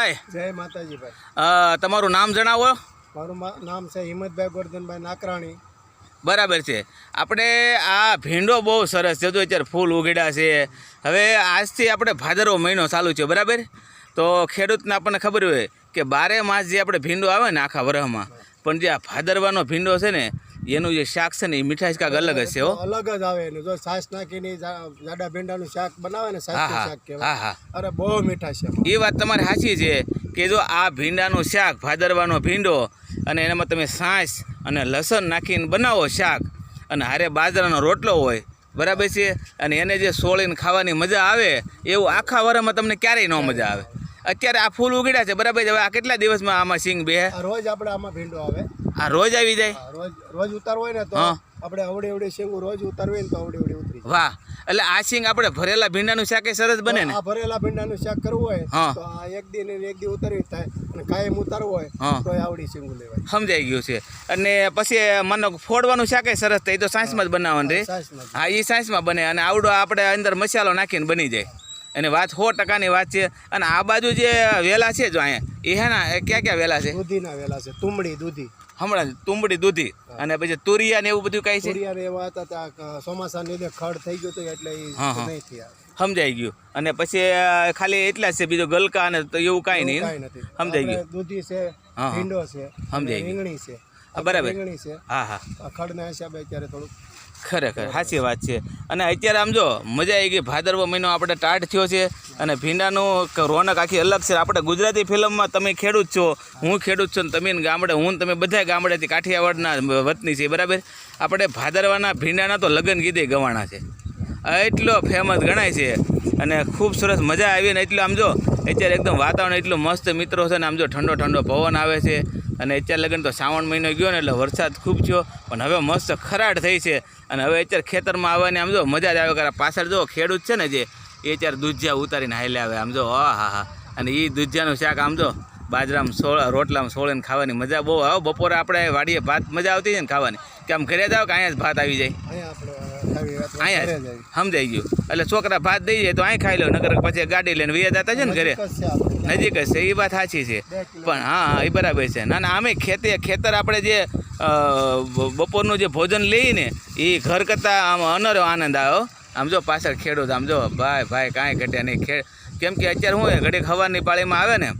માતાજીભાઈ જય માતાજી ભાઈ તમારું નામ જણાવો. મારું નામ છે હિંમતભાઈ ગોરધનભાઈ નાકરાણી. બરાબર છે. આપણે આ ભીંડો બહુ સરસ છે. તો અત્યારે ફૂલ ઉગડ્યા છે. હવે આજથી આપણે ભાદરવો મહિનો ચાલુ છે બરાબર? તો ખેડૂતને આપણને ખબર હોય કે બારે માસ જે આપણે ભીંડો આવે ને આખા વરહમાં પણ જે આ ભાદરવાનો ભીંડો છે ને એનું જે શાક છે ને એ મીઠાશ કાંક અલગ છે હો. અલગ જ આવે એનું. જો છાશ નાખીને જાડા ભીંડાનું શાક બનાવે ને હા શાક કહેવાય. હા અરે બહુ મીઠા છે એ વાત તમારી સાચી છે કે જો આ ભીંડાનું શાક ભાદરવાનો ભીંડો અને એનામાં તમે સાસ અને લસણ નાખીને બનાવો શાક અને હારે બાજરાનો રોટલો હોય બરાબર છે? અને એને જે સોળીને ખાવાની મજા આવે એવું આખા વરમાં તમને ક્યારેય ન મજા આવે. અત્યારે આ ફૂલ ઉગડ્યા છે બરાબર છે? હવે આ કેટલા દિવસમાં આમાં સિંગ બે? રોજ આપણે આમાં ભીંડો આવે. આ રોજ આવી જાય? રોજ રોજ ઉતારવો હોય ને તો આપણે અવડી અવડી શેંગો રોજ ઉતારવી હોય ને તો અવડી અવડી ઉતરી વાહ. એટલે આ સિંગ આપણે ભરેલા ભીંડાનું શાક એ સરસ બને ને? આ ભરેલા ભીંડાનું શાક કરવું હોય તો આ એક દી ને એક દી ઉતારવી થાય અને કાયમ ઉતારવું હોય. તો આવડી શેંગું લેવાય. સમજાઈ ગયું છે. અને પછી મને ફોડવાનું શાક એ સરસ થાય એ તો સાંસમાં જ બનાવવાનું રે? હા એ સાયન્સમાં બને અને આવડો આપણે અંદર મસાલો નાખીને બની જાય. અને વાત સો ટકાની વાત છે. અને આ બાજુ જે વેલા છે જો અહીંયા એ હે ને ક્યાં ક્યાં વેલા છે? દૂધીના વેલા છે તુમડી દૂધી. હમણાં તુંબડી દૂધી. અને પછી તુરિયા ને એવું બધું કઈ છે? કુરિયાને એવા હતા ત્યાં ચોમાસાને લીધે ખડ થઈ ગયું હતું એટલે એ. નહીં થયા. સમજાઈ ગયું. અને પછી ખાલી એટલા છે બીજો ગલકા અને એવું કાંઈ નહીં સમજાઈ ગયું. દૂધી છે. ભીંડો છે સમજાઈ ગયું. રીંગણી છે. બરાબર. રીંગણી છે. હા હા. ખડના હિસાબે અત્યારે થોડુંક ખરેખર સાચી વાત છે. અને અત્યારે આમ જો, મજા આવી ગઈ. ભાદરવો મહિનો આપણે ટાટ થયો છે અને ભીંડાનું રોનક આખી અલગ છે. આપણે ગુજરાતી ફિલ્મમાં તમે ખેડૂત છો, હું ખેડૂત છું તમે ગામડે, હું તમે બધા ગામડેથી કાઠિયાવાડના વતની છે બરાબર? આપણે ભાદરવાના ભીંડાના તો લગ્ન ગીતે ગવાણા છે. એટલો ફેમસ ગણાય છે અને ખૂબ સરસ મજા આવી ને એટલું આમ જો, અત્યારે એકદમ વાતાવરણ એટલું મસ્ત મિત્રો છે ને આમ જો ઠંડો ઠંડો પવન આવે છે. અને અત્યારે લગન તો શ્રાવણ મહિનો ગયો ને એટલે વરસાદ ખૂબ થયો, પણ હવે મસ્ત ખરાડ થઈ છે. અને હવે અત્યારે ખેતરમાં આવવાની, આમ જો મજા જ આવે, કારણ પાછળ જો ખેડૂત છે ને જે, એ અત્યારે દૂધિયા ઉતારીને હાલે આવે, આમ જો, હા હા હા. અને એ દૂધિયાનું શાક આમ જો, બાજરામાં સોળ, રોટલામાં સોળીને ખાવાની મજા બહુ આવે. બપોરે આપણે વાડીએ ભાત મજા આવતી છે ને ખાવાની. કે આમ ઘરે જાઓ કે અહીંયા જ ભાત આવી જાય? અહીંયા. સમજાઈ ગયું. એટલે છોકરા ભાત દઈ જાય તો અહીં ખાઈ લો નગર પછી ગાડી લઈને વૈયા જતા છે ને ઘરે. નજીક જ છે એ વાત સાચી છે. પણ હા હા એ બરાબર છે. ના ના આમે ખેતે ખેતર આપણે જે બપોરનું જે ભોજન લઈએ ને એ ઘર કરતાં આમ અનરો આનંદ આવ્યો આમ જો પાછળ ખેડૂત આમ જો ભાઈ ભાઈ કાંઈ ઘટ્યા નહીં. ખે કેમ કે અત્યારે હોય ઘડીક હવાની પાળીમાં આવે ને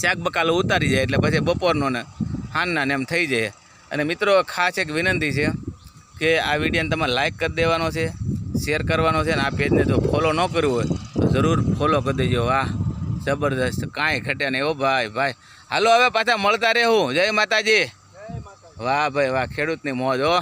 શાક બકાલો ઉતારી જાય એટલે પછી બપોરનો ને હાનના ને એમ થઈ જાય. અને મિત્રો ખાસ એક વિનંતી છે કે આ વિડીયોને તમારે લાઇક કરી દેવાનો છે શેર કરવાનો છે ને આ પેજને જો ફોલો ન કર્યું હોય તો જરૂર ફોલો કરી દેજો. વાહ જબરદસ્ત કાંઈ ઘટે નહીં. ઓ ભાઈ ભાઈ. હાલો હવે પાછા મળતા રહેવું. જય માતાજી. વાહ ભાઈ વાહ. ખેડૂતની મોજ હો.